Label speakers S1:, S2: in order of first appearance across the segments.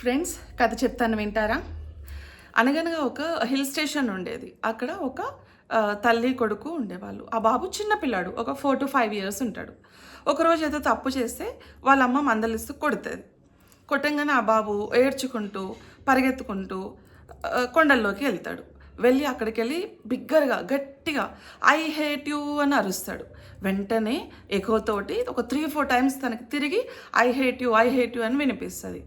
S1: Friends కథ చెప్తాను వింటారా? అనగనగా ఒక హిల్ స్టేషన్ ఉండేది. అక్కడ ఒక తల్లి కొడుకు ఉండేవాళ్ళు. ఆ బాబు చిన్న పిల్లాడు ఒక ఫోర్ టు ఫైవ్ ఇయర్స్ ఉంటాడు. ఒకరోజు ఏదో తప్పు చేస్తే వాళ్ళ అమ్మ మందలిస్తూ కొడుతుంది. కొట్టంగానే ఆ బాబు ఏడ్చుకుంటూ పరిగెత్తుకుంటూ కొండల్లోకి వెళ్తాడు. వెళ్ళి అక్కడికి వెళ్ళి బిగ్గరగా గట్టిగా ఐ హేట్ యూ అని అరుస్తాడు. వెంటనే ఎగోతోటి ఒక త్రీ ఫోర్ టైమ్స్ తనకి తిరిగి I hate you I hate you అని వినిపిస్తుంది.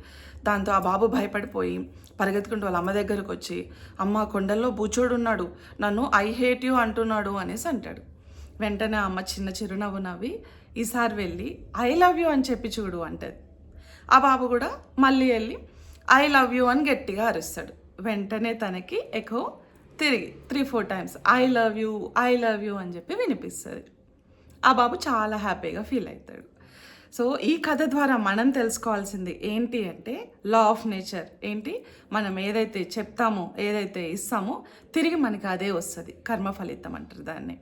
S1: దాంతో ఆ బాబు భయపడిపోయి పరిగెత్తుకుంటూ వాళ్ళ అమ్మ దగ్గరకు వచ్చి అమ్మ కొండల్లో బూచోడు ఉన్నాడు. నన్ను ఐ హేట్ యూ అంటున్నాడు అనేసి అంటాడు. వెంటనే అమ్మ చిన్న చిరునవ్వు నవ్వి ఈసారి వెళ్ళి ఐ లవ్ యూ అని చెప్పి చూడు అంటది. ఆ బాబు కూడా మళ్ళీ వెళ్ళి ఐ లవ్ యూ అని గట్టిగా అరుస్తాడు. వెంటనే తనకి ఎకో తిరిగి three four times I love you I love you అని చెప్పి వినిపిస్తుంది. ఆ బాబు చాలా హ్యాపీగా ఫీల్ అవుతాడు. సో ఈ కథ ద్వారా మనం తెలుసుకోవాల్సింది ఏంటి అంటే లా ఆఫ్ నేచర్ ఏంటి? మనం ఏదైతే చెప్తామో ఏదైతే ఇస్తామో తిరిగి మనకి అదే వస్తుంది. కర్మ ఫలితం అంటారు దాన్ని.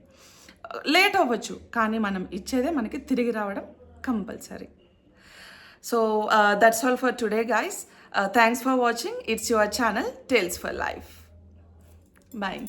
S1: లేట్ అవ్వచ్చు కానీ మనం ఇచ్చేదే మనకి తిరిగి రావడం compulsory. So that's all for today guys thanks for watching it's your channel tales for life boy